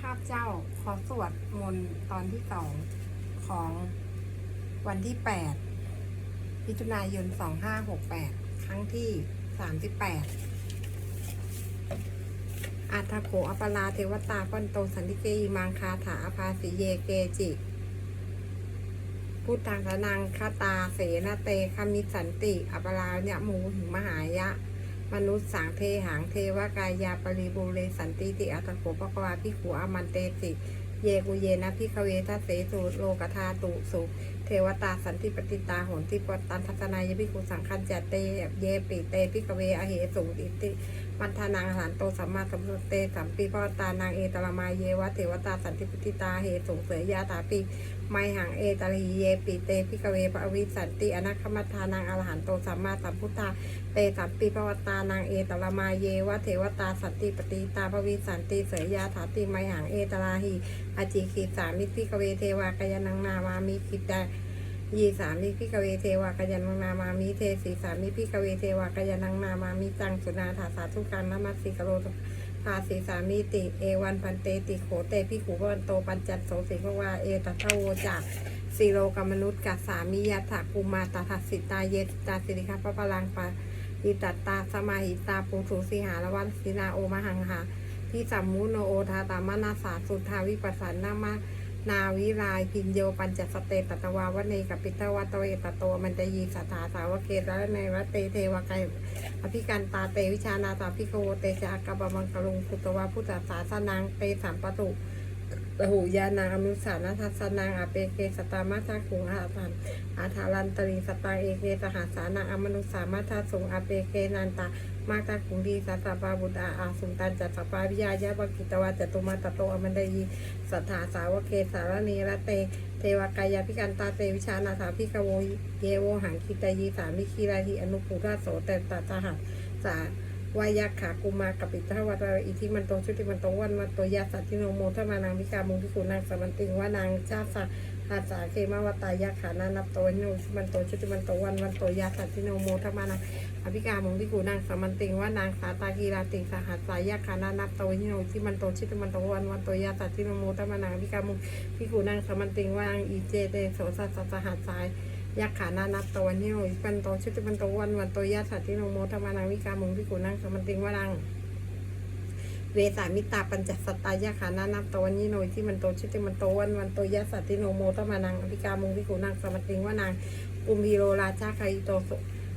ข้าพเจ้าขอสวดมนต์ตอนที่สองของวันที่แปดมิถุนายนสองห้าหกแปดครั้งที่สามสิบแปดอาทาโกอปราเทวตาปันโตสันติเกอิมังคาถาอภาสิเยเกจิพุทธังสนังคาตาเสนาเตคามิสันติ อปรายะหมูหิมหายะ มนุษย์สังเทหังเทวกายาปริบูเรสันติติอัตโขปะกวาพิขูอามันเตสิ เยกุเยนะพิคเวทัสเสสุโลกธาตุสุ วตาสันติปฏิตาโหนติปตันทัศนายพิคุสังคันจเตเยปิเตพิกเวอเหสุอิติมัทานังหันโตสัมมาสัมพุทเตสัมปีพตานางเอตละมาเยวะเทวตาสันติปฏิตาเหสุเสยยาตาปิไมหังเอตลีเยปิเตพิกเวปะวิสันติอนาคมัทานังอรหันโตสัมมาสัมพุทธาเตสัมปีพวตานางเอตละมาเยวะเทวตาสันติปฏิตาภวิสันติเสยยาถาติไมหังเอตลาหีอาจิคิสามิพิกเวเทวากายนังนามามิคิดา ยีสามิพิกเวเทวากายนังนามามิเทสีสามิพิกเวเทวากายนังนามามิจังสุนาถาสาธุการนมัสสิกโรภาสีสามิติเอวันพันเตติโขเตพิขูวันโตปัญจัตโสสิภวาเอตัทโวจากสีโลกมนุษย์กัสสามิยะถากุมาตถาสิตาเยตาสิริคาปะปลังปะอิตัตตาสมาหิตาปูถุสีหาละวันสินาโอมหังหาที่สัมมุโนโอทาตามนาสาสุทาวิปัสสนามา นาวิรายพินโยปัญจสเตตตวาวเนกับปิตวัตเวตโตมันจะยีสัทธาสาวเกตและในวัตเตเทวกายอภิการตาเตวิชานาตาพิโกเตชะกบมังกลุงพุตวาพุทธศาสนังเตสามประตู หูยานาอนุสานาทัสนังอเปเกสตามาชาคุงอาทันอาทารันตรีสตังเอเกสหัสานังอมนุสสามาทาสงอาเปเกนันตามาตาคุงดีสัตปาบุตาอาสุนตันจัตปาวิยายะบกิตวาจตุมาตโตอมันไดยีสัทธาสาวเกสารณีระเต เทวกายาพิการตาเตวิชานาถาพิกโวเยโวหังคิตายีสามิคีราหิอนุปูราโสเตตาจหัสสา วายักขากุมากับปิทวัตาอิทิมันโตชุติมันโตวันมันโตยาสัตติโนโมทมานังวิกามุงพิกุนางสมันติงว่านางชาสะอาสาเคมาวตายาขานานับโตวโนชุมันโตชุติมันโตวันวันโตยาสัตติโนโมทมานังอภิกามงพิกูนางสมันติงว่านางสาตากีราติงสหัสสายาขานานับโตวโนชุมันโตชุติมันโตวันวันโตยาสัตติโนโมทมานังอภิกามงพิกูนางสมันติงว่านางอีเจเตโสสัสสหัสสาย ยาขานานับโตวันชุมันโตชุติมันโตวันวันโตยาสัตติโนโมทมานังวิกามุงพิกุนังสมันติงว่านางเวสามิตาปัญจสัตตายาขานานับตวันนี้โนยที่มันโตชิติมันโตวันวันโตยะสัตติโนโมตมานังอภิกามุงพิกุนังสมัติงว่านางกุมพีโรราชาคาอิโตสุ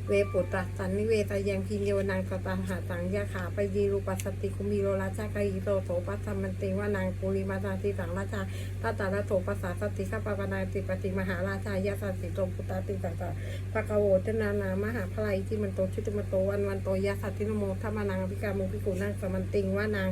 เวปุตตสันนิเวตายังพินโยนางสตาหาสังยาขาไปดีรูปัสสติคุมีโรราชาคาอิโตโสปัสสัมันติว่านางปุริมาตาติสังราชาทัตาโถปัสสาสติข้าปปนาติปฏิมหาราชายาสัตติโตปุตตาติสังตาปะกโวทนานามหาพลายที่มันโตชิติมันโตวันวันโตยะสัตตินโมทมานังอภิกามงวิกุนังสมันติงว่านาง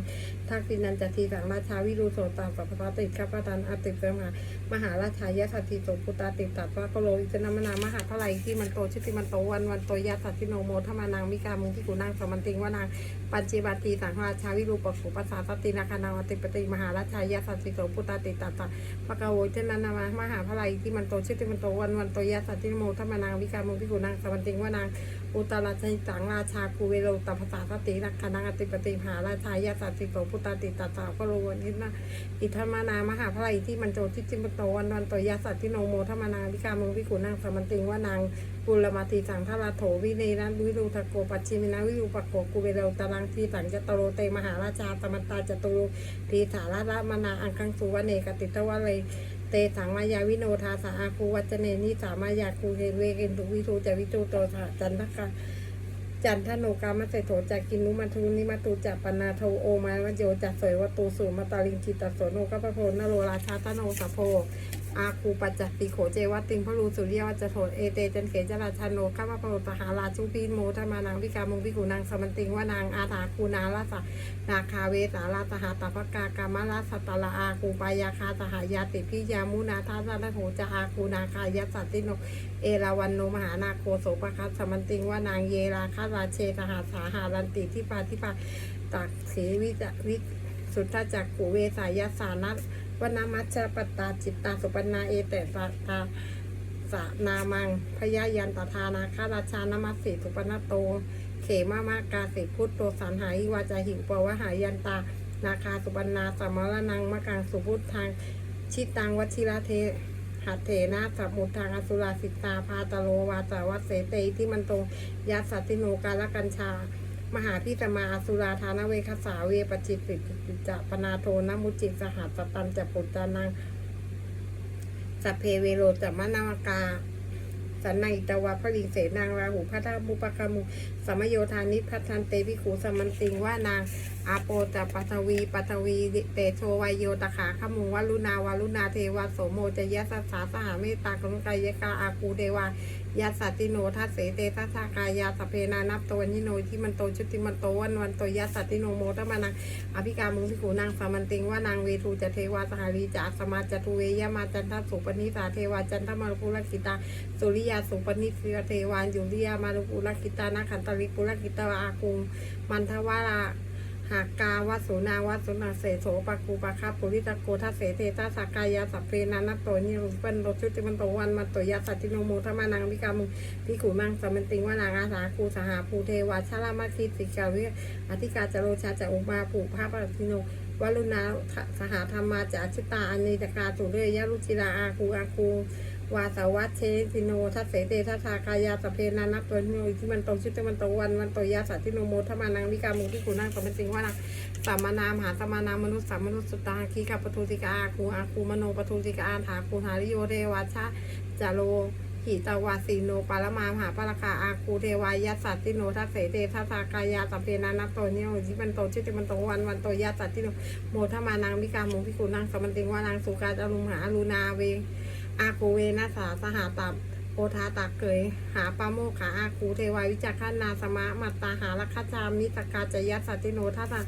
ทักษินันจทีสังราชาวิรุโสตาสัพพะติข้าพตันอติเสมามหาราชายะสัตติโสพุตาติตัดวะกโลอิจนามนามหาพลายที่มันโตชิติมันโตวันวันโตยะสัตติโนโมทมานังมิกามุงพิกุนางสมันติงว่านางปัญจิบาตีสังราชาวิรูปสุปัสสาสตินาคานาติปติมหาราชายะสัตติโสพุตาติตัดตัดปะกะโวเจนานามมหาพลายที่มันโตชิติมันโตวันวันโตยะสัตติโนโมทมานังมิกามุงพิกุนางสมันติงว่านาง อุตราชสังราชาคูเวโรตภาษาสติรักขณะอติปติมหาราชายาสัตติโตพุตตาติตัสสาวก็โลวันนินะอิทมานามหาพระอิที่มันโจทิจิมโตวันวันตยาสัตติโนโมทมานาวิกามงวิกุนางสมันติงว่านางปุลมาติสังทราโถวิเนนะวิรูทโกปัจฉิมินะวิรูปโกกูเวโรตรังทีสังจตโรเตมหาราชาตมันตาจตุโรทีสาราระมนาอังคังสุวเนกติตวะเลย เตสังมายาวิโนทาสาอาคูวัจเนนิสามายาคูเฮเวเกนตุวิทูจวิตูโตสาจันทกะจันทโนกามาเสโถจากกินุมาทุนิมาตูจัปนาโทโอมาวโยจัสเสยวตูสูมาตาลิงจิตตโสโนกัปโพนโรราชาตโนสะโพ อาคูปัจจติโขเจวัตติงพระรูสุริยวัจโถเอเตจันเขจราชโนข้าพระโพตหาราชุปีนโมธมานังวิกามงวิกุนางสมันติงวานางอาถาคูนาลาสนาคาเวสาราตหาตภกากามลาสตลาอาคูปายาคาสหายาติพิยามุนาทาสาโถจะอาคูนาคายสัตติโนเอราวันโนมหานาโคโสปคัสสมันติงว่านางเยราคาราเชตหาสาหารันติที่ปาทิปาตักเขวิจวิสุทธจักขุเวสายสานั วนามัชฌปตาจิตตาสุปนาเอเตสตาสนามังพยายันตทานาคาราชานามัสสิสุปนาโต เขมามากาสิพุทโตสันหายิวาจาหิวปวหายันตา นาคาสุบรรณาสมรนังมะกังสุพุทธังชิตังวชิระเทหัตเถนะสัมมุทธังอสุราสิตาพาตโลวาจาวัสเสเตที่มันตรงยัสสัตติโนกาลกัญชา มหาพิตมาอสุราธานเวคสาเวปจิตติจิจะปนาโทนมุจิสหัสตันจะปุตตานังสัพเพเวโรจะมะนาวกาสันนิตวะพลิงเสนางราหูพระธมุปคามุ สมโยธานิพัทันเตวิขูสมันติงว่านางอาโปจะปัทวีปัทวีเตโชวายโยตขาขมุงวัลุนาวาลุนาเทวาโสโมจะยะสัสสาสหาเมตตากรุกายกาอาคูเดวายัสสติโนทัสเสเตทัสสากายาสเพนานับตัวนิโนที่มันโตชุติมันโตวันวันโตยัสสติโนโมตมานังอภิกามุงสิกูนางสามันติงว่านางเวทูจะเทวาสหารีจาสมาจตุเวยมาจันทสุปนิสาเทวาจันทมารุปุรกิตาสุริยาสุปนิสยเทวานยุริยามารุปุรกิตานาขันตริปุรกิตาอาคุงมันทวาราหากกาวัสุนาวัสุนาเสโสปะกูปะคาปุริตะโกทัสเสเตตาสักกายาสัพเพนานัตโตนิรุปเป็นโรชุติมันโตวันมันโตยาสัตติโนโมทมานังวิกามุพิขุมังสมันติงวานางอาสาคูสหาภูเทวาชาลามาคิสิกาวิอธิกาจโรชาจะอุมาผูภาปติโนวัลุนาสหธรรมาจะชิตาอนิตกาสุเรยรุจิราอาคูอาคู วาสาวัตเชติโน ทัสเสเตทัสสากายาสเพนานักตัวนิโนที่มันโตชุติมันโตวันวันโตยาสัตติโนโมทมานังวิกามุพิขุนังสมันติงว่านางสัมมานามหาสัมมานามนุษย์สัมมนุษย์สุตาคีกับปทุติกาอาคูอาคูมโนปทุติกาอาถาคูหาริโยเทวาชะจาโลหิตาวาสีโนปารมามหาปรคาอาคูเทวายัสสัตติโนทัสเสเตทัสากายาสัพเพนานัตโตเนโอจิมันโตชิติมันโตวันวันโตยัสสัตติโนโมทมานังวิกามุพิกุนังสมันติงวานังสุกาจารุมหาอรุนาเว อาคูเวนัสาสหาตับโอทาตักเกยหาปาโมขาอาคูเทวาวิจักขานาสมะมัตตาหาลักขจามิตกาจยัสสตติโนทัสสะ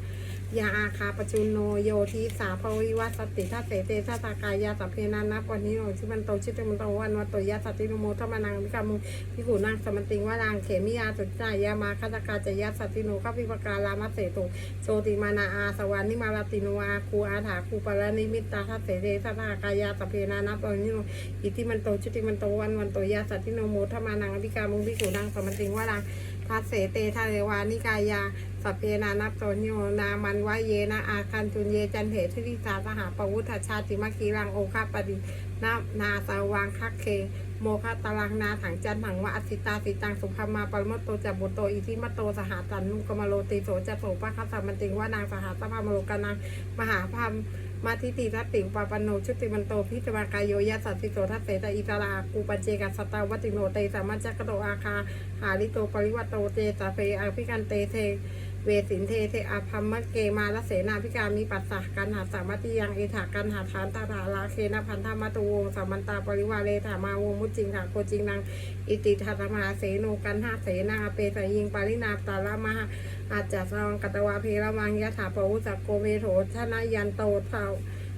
ยาอาคาปจุนโนโยทีสาภวิวัตสติทัสเสเตทัสากายาสัพเพนานับวันนี้โนชิมันโตชิตมันโตวันวันโตยาสติโนโมทมานังวิกามุพิขุนังสมันติงวานางเขมิยาสุจายามาคาตกาจยาสติโนข้าพิปการามัสเสตุโชติมานาอาสวานิมาลาติโนอาคูอาถาคูปารนิมิตตาทัสเสเตทัสากายาสัพเพนานับวันนี้โนอิติมันโตชิติมันโตวันวันโตยาสติโนโมทมานังวิกามุพิขุนังสมันติงวานาง ทัสเสเตทะเรวานิกายาสัพเพนานับโตโยนามันวะเยนะอาคันจุนเยจันเถทิริสาสหาปวุฒชาติมะคีรังโอคาปดินานาสาวังคักเค โมคะตาลังนาถังจันถังวะอสิตาสิตังสุภามาปรมตโตจับบุตโตอิทิมัตโตสหาจันนุกมโลติโสจะโสปะคัสสะมันติงว่านางสหาสภามโลกานังมหาพาม มาทิติทัตติปาปนโนชุติมันโตพิจมากายโยยะสัตติโตทัสเสตอิตารากูปัญเจกัสตาวัติโนเตสามัจจกโตอาคาหาลิโตปริวัตโตเจตาเฟอภิกันเตเท เวสินเทเทอาพัมมะเกมาละเสนาพิการมีปัสสะกันหาสามัติยังเอถากันหาทานตาถาลาเคนะพันธมัตุวงสามันตาปริวาเลถามาวงมุจจิงถาโคจิงนางอิติทัตมาเสโนกันหาเสนาเปสยิงปารินาตาลามาอาจจะสรังกัตวาเพระวังยะถาปวุสกโกเวโถชนะยันโตเทา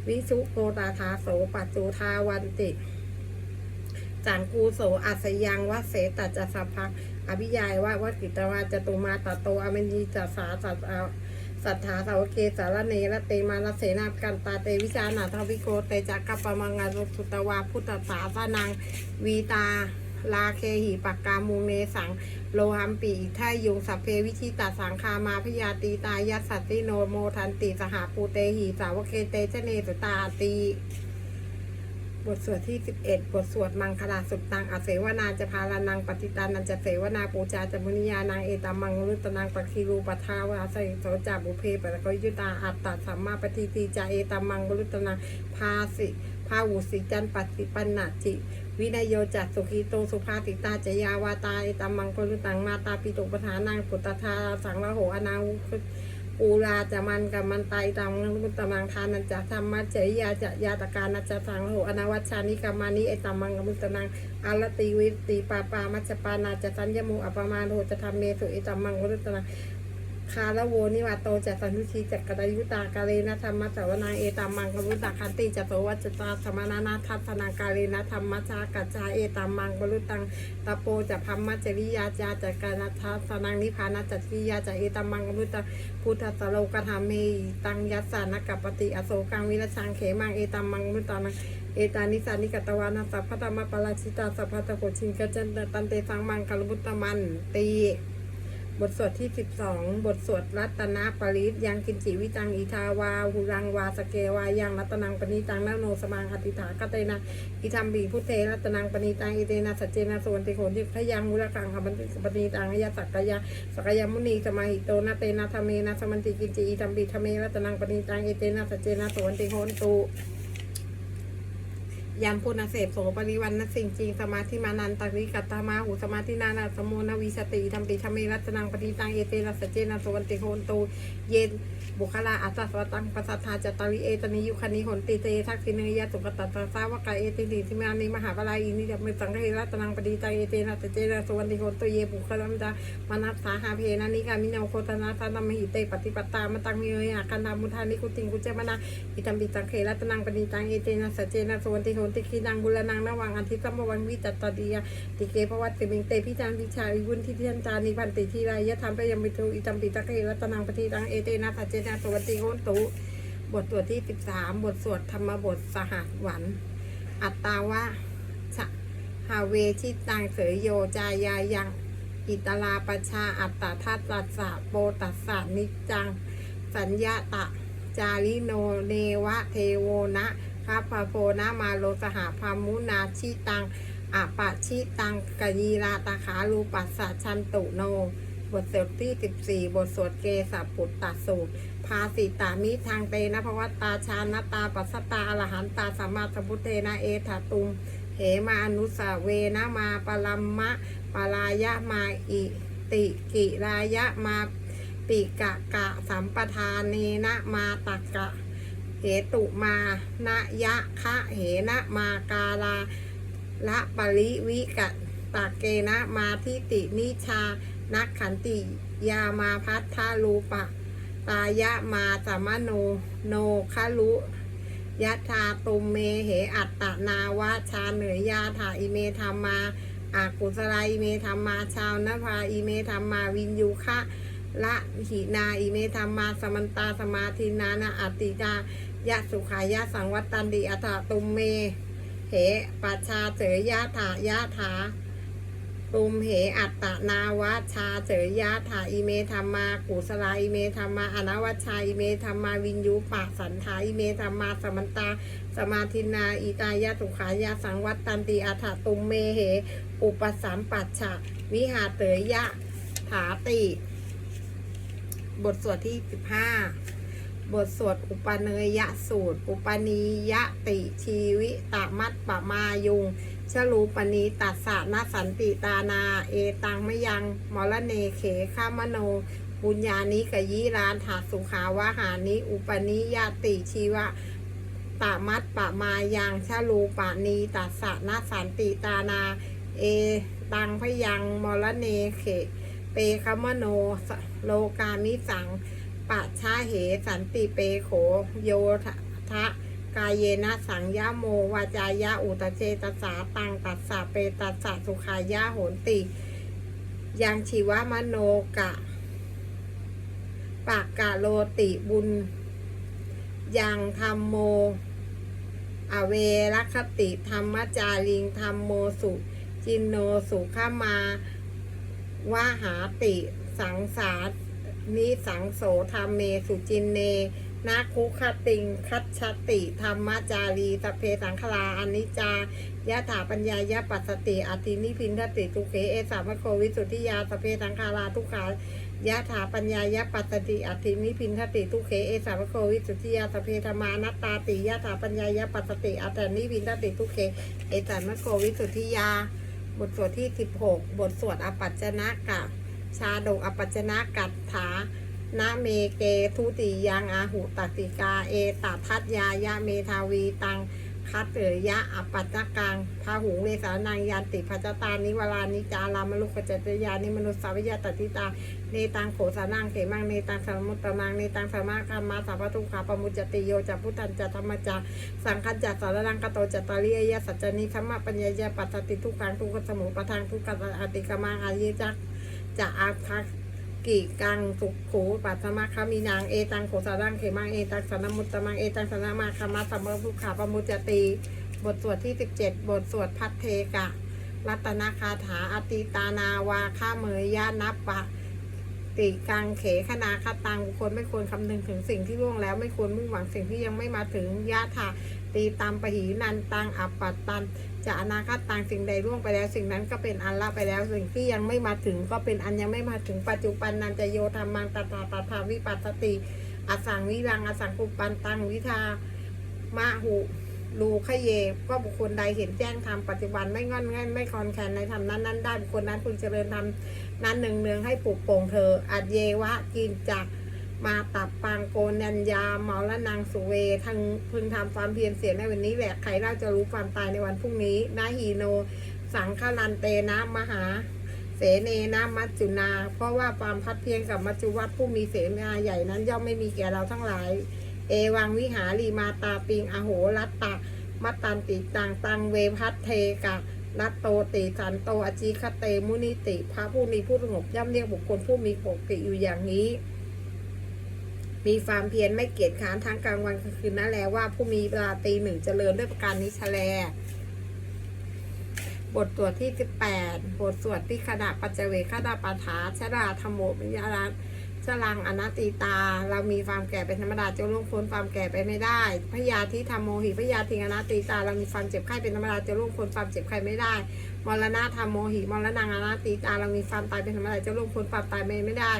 วิสุโกตาทาโสปัจจุทาวันติจังกูโสอัสยังวะเสตัจจสัพพัง อภิยายว่าวัดกิตวาจตุมาตโตอเมนีจัสสาสัตอาสัทธาสาวเกสารเนระเตมาลเสนากันตาเตวิจานาทวิโกเตจักกปะมังงารุสุตวาพุทธสาสนังวีตาลาเคหิปักกามุงเนสัง โลหัมปีอิทายุงสัพเพวิชิตาสังคามาพยาตีตายัสสัตติโนโมทันติสหปูเตหิสาวเคเตชเนสตาตี บทสวดที่ 11 บทสวดมังคลาสุตตังอาเสวนาจะพาลานังปฏิตานันจะเสวนาปูจาจมุนิยานางเอตามังรุตนังปะคีรูปทาวาสโสจาบุเพปะกยุตาอัตตาสัมมาปฏิตีจาเอตามังรุตนังพาสิพาวุสิจันปฏิปันนาจิวินยโยจัตสุขีโตสุภาติตาจยาวาตาเอตามังกรุตังมาตาปิตุปทานังปุตตาสังละโหอนาวุ ปูราจะมันกับมันไตตังมุตตมังทานันจะธรรมะเจยยาจะยาตการนัจจะสังโหอนาวัชชานิกามานิไอตัมมังกมุตตนังอารติวิติปาปามัจจปานาจะตัญญมูอัปมาโหจะทำเมสุไอตัมมังกมุตตนัง คาละโวนิวาโตจะสันทุชีจักกตยุตากาเลนะธรรมะสวนาเอตัมมังกมุตตะคันติจะโวัจจตาสมนานาทัศนากาเลนะธรรมะชากัจจาเอตัมมังบรุตังตะโปจะพัมมัจจริยาจาจักรนัทัสนังนิพานัจจริยาจะเอตัมมังกมุตตะพุทธสโลกธรรมเมตังยัสสานกัปปติอโศกังวิรชังเขมังเอตัมมังมุตังเอตานิสานิกตวานาสัพพะธรรมปราชิตาสัพพะตะโกชิงกจันตันเตสังมังกลบุตตมันตี บทสวดที่ 12 บทสวดรัตนปริศยังกินจิวิจังอิทาวาหุรังวาสเกวายังรัตนังปณิตังนโนสมังอติถากเตนะอิทัมบีพุทเทรัตนังปณิตังอิเตนะสัจเจนะสวนติโขนทิพยังมุรกังขบันติปณิตังยะสักกายะสักกายมุนีสมาหิโตนะเตนะธรรมเมนะสมันติกินจิอิทัมบีธรรมเมรัตนังปณิตังอิเตนะสัจเจนะสวนติโขนตุ ยามพุนาเสพโสปริวันนสิ่งจริงสมาธิมานันตริกัตตมาหูสมาธินานาสมโมนวิสติธรรมปิธรรมเมรัตนังปฏิตังเอเตนะสเจนะสวันติโหนตูเยนบุคลาอัตตสวตังปัสสทธาจตาริเอตนิยุคณิหนติเตทักษิเนยสุกตัตตาสาวกาเอติติทิมานิมหาปลายินิจมเมสังเฮรัตนังปฏิตังเอเตนะสเจนะสวันติโหนตูเยบุคลัมจามานัสสาหาเพนานิกามิโนโคตนาทานมหิเตปฏิปตามตังมิเยาคันธามุทานิกุติงกุเจมนาอิตัมปิตังเขรัตนังปฏิตังเอเตนะสเจนะสวันติโหนติคีนังบุรนังนวังอันทิสัมวันวิจัตตาดียติเกภวัตติมิงเตพิจารวิชาวิวุนทิเทียนจานิพันติทีไรยะธรรมไปยมิตุอิตัมปิตะเกรัตนังปฏิตังเอเตนะสัจเจนะสวัติโหนตุบทสวดที่13บทสวดธรรมบทสหัสหวัน อัตตาวะชะฮาเวชิตังเสยโยจายายังอิตลาปชาอัตตาทัตตัสสะโปตัสสะนิจจัง สัญญาตะ จาริโนเนวะเทโวนะ คาพาโพนะมาโลสหพามุนาชิตังอะปะชิตังกยีราตาขาลูปัสสะชันตุโน บทสวดที่ 14 บทสวดเกสาปุตตสูตร ภาสิตามิทางเตนะภวตตาชานตาปัสสตาอรหันตาสัมมาสัมพุทเทนะเอถาตุมเหมาอนุสาเวนะมาปลัมมะปลายะมาอิติกิรายะมาปิกะกะสัมปทานเนนะมาตักกะ เหตุมานะยะคะเหนะมากาลาละปริวิกะตะเกนะมาทิตินิชา นักขันติยามาพัทธารูปะ ตายะมาสมโนโนคลุยะธาตุมเมเหอัตตนาวาชาเหนือยาถาอิเมธรรมาอากุสลาอิเมธรรมาชาวนภาอิเมธรรมาวินยูคะละหินาอิเมธรรมาสมันตาสมาธินานาอติจา ยะสุขายะสังวัตตันติอัตตุมเม เหปัชาเสยยะถายะถาตุมเหอัตตนาวะชาเสยยะถาอิเมธรรมากุสลาอิเมธรรมาอนวัชชาอิเมธรรมาวินยูปะสันทาอิเมธรรมาสมันตาสมาธินาอิตายะสุขายะสังวัตตันติอัฏฐตุมเมเห อุปสัมปัชชะวิหาเตยยะถาติ บทสวดที่15บ บทสวดอุปเนยยะสูตร อุปนียติชีวิตามัตปะมายุงชลูปณีตัสสะนสันติตานา เอตังมยังมรเนเขข้ามโน บุญญานิกยิรานถาสุขาวหานิอุปนิยติชีวะตามัตปะมายังชลูปนีตัสสะนาสันติตานา เอตังพยังมรเนเข เปคมโนโลกามิสัง ปะชาเห สันติเปโขโยทะกายเยนะสังยะโมวาจายะอุตเจตสาตังตัสสะเปตัสสะสุขายะโหนติยังชีวมโนกะปากกะโลติบุญยังธรรมโม อเวรคติธรรมจาริงธรรมโมสุจินโนสุขมาวาหาติสังสาร นิสังโสธรรมเมสุจินเนนาคุคติง คัจฉติธรรมจารีสเพสังคลาอนิจจายะถาปัญญายะปัสสติอตินิพินทติทุเคเอสามะโควิสุทธิยาสเพสังคาราทุขายะถาปัญญายะปัสสติอตินิพินทติทุเคเอสามะโควิสุทธิยาสเพธรรมานัตตาติยะถาปัญญายะปัสสติอตินิพินทติทุเคเอสามะโควิสุทธิยา บทสวดที่ 16 บทสวดอปัจจนะกับ ชาดกอปัจจนะกัตถานาเมเกทุติยังอาหุตติกาเอตทัตยายะเมทาวีตังคัตเตยะอปัจจกังพาหุงเวสานังยันติพัจตานิวรานิจารามลุกขจตยานิมนุสสาวิยาตติตาเนตังโขสานังเขมังเนตังสมุตตมังเนตังสมาคามาสัพพทุขาปมุจติโยจัพุทันจัธรรมจาสังคัจจัตสารังกโตจัตตาริยยะสัจจนิธรรมปัญญายะปัสสติทุกขังทุกขสมุปทางทุกขอติกมังอายิจัก จะอาคักกิกังสุขโขปัสมาคามีนางเอตังโขสารังเขมังเอตังสนมุตตมังเอตังสนมาคามาสัมมทุกขาปมุจจติบทสวดที่ 17 บทสวดพัทเทกะ รัตนาคาถาอติตานาวาข้าเมยยะนับปะ ติกังเขขนาคตังบุคคลไม่ควรคำนึงถึงสิ่งที่ล่วงแล้วไม่ควรมุ่งหวังสิ่งที่ยังไม่มาถึงยะถาตีตามปหีนันตังอัปปัตตันจะอนาคตตังสิ่งใดล่วงไปแล้ว สิ่งนั้นก็เป็นอันละไปแล้วสิ่งที่ยังไม่มาถึงก็เป็นอันยังไม่มาถึงปัจจุบันนันจะโยธรรมังตถาตถาวิปัสสติอสังวิรังอสังกุปปันตังวิทามะหุลูขเยก็บุคคลใดเห็นแจ้งธรรมปัจจุบันไม่งอนแง่นไม่คลอนแคนในธรรมนั้นนั้นได้บุคคลนั้นพึงเจริญธรรม นั้นหนึ่งเนืองให้ปลุกโป่งเธออัดเยวะกินจักมาตับปังโกนัญญาเมาละนางสุเวทั้งพึงทำความเพียรเสียในวันนี้แหละใครเราจะรู้ความตายในวันพรุ่งนี้นาฮีโน สังฆลันเตนะมหา เสเนนะมัจจุนา เพราะว่าความพัดเพียงกับมัจจุวัตผู้มีเสนาใหญ่นั้นย่อมไม่มีแก่เราทั้งหลาย เอวังวิหารีมาตาปิงอโหรัตตะมัตตันติตังตังเวพัทเทกะ นัตโตติสันโตอจีคเตมุนิติ พระผู้มีผู้สงบย่ำเรียกบุคคลผู้มีปกติอยู่อย่างนี้ มีความเพียรไม่เกียจค้านทั้งกลางวันกลางคืนนั่นแหละว่าผู้มีราตรีหนึ่งเจริญด้วยประการนี้แฉลบทสวดที่ 18 บทสวดที่ขณะปัจเจเวคดาปาถาชราธรรมโมมิยารัต ชลังอนัตติตา เรามีความแก่เป็นธรรมดาจะล่วงพ้นความแก่ไปไม่ได้พยาธิธรรมโมหิพยาธิอนัตติตา เรามีความเจ็บไข้เป็นธรรมดาจะล่วงพ้นความเจ็บไข้ไม่ได้ มรณะธรรมโมหิมรณะอนัตติตา เรามีความตายเป็นธรรมดาจะล่วงพ้นความตายไปไม่ได้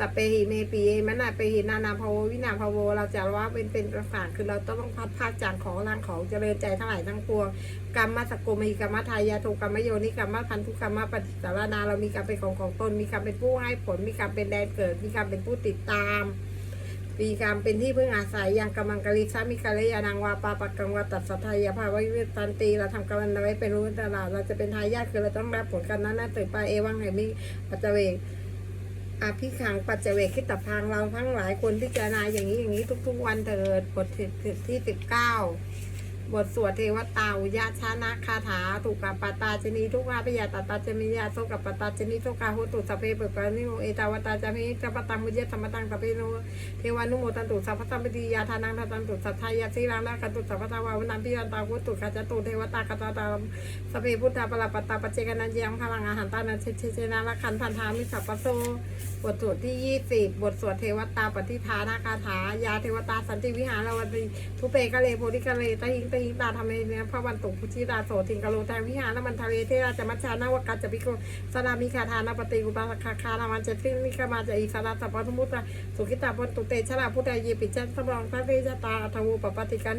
สปเปหิเมปีเอมะนาเปหินานาภาววินาภาวเราจะว่าเป็นเป็นประสานคือเราต้องพัดพาจากของร่างของเจริญใจทั้งหลายทั้งปวงกรรมมาสกโกมิกรรมทายาโทกรรมโยนิกรรมพันธุกรรมปฏิสารนา เรามีกรรมเป็นของของตน มีกรรมเป็นผู้ให้ผล มีกรรมเป็นแดนเกิด มีกรรมเป็นผู้ติดตามมีกรรมเป็นที่พึ่งอาศัยอย่างกำมังกริชามิกาเลยานังวาปาปักกังวาตัดสัทายาภาวะวิเวตันตีเราทำกรรมนั้นไว้เป็นรู้ตลาดเราจะเป็นทายาทคือเราต้องรับผลกันนั้นนั่นตื่นไปเอวังไหมิปัจเจเวก อภิขังปัจเจเวกคิดตพังเราทั้งหลายคนพิจารณาอย่างนี้อย่างนี้ทุก ๆ วันเถิดบทที่สิบเก้า บทสวดเทวตาอุยาชานะคาถาถูกกับปตาจนีทุกขาพยาตตาจมิยาโซกับปตาจนิทุกขาหุตุสเพเปิดปานิโนเอตาวตาจมิจัปตังมุเยธรรมตังตะเพโนเทวานุโมตันตุสัพพตัมปติยาทานังทัตันตุสัทธายาสีรังนาคตุสัพพตาวาวันนัมพิยันตาหุตุขจตุเทวตากตาตาสเพพุทธาปลาปตาปเจกนันยังพลังอาหารตานันเชเชเชนาละคันพันธามิสัพพโซบทสวดที่ยี่สิบบทสวดเทวตาปฏิทานาคาถายาเทวตาสันติวิหารวันติทุเปกะเลโพธิกะเลตะหิงตะหิงตาธรรมเนเนพระวันตุกุชิราโสทิงกะโลทางวิหารมันทะเวเทราจมัชชานาวกัจจพิโกสรามิคาทานาปฏิกุปาคาคารามันเจติมิคามาจะอิสระสัพพะมุตตะสุขิตาปตุเตชะลาพุทธายเยปิจันสมรองพระเวจตาอัทวูปปติกานิ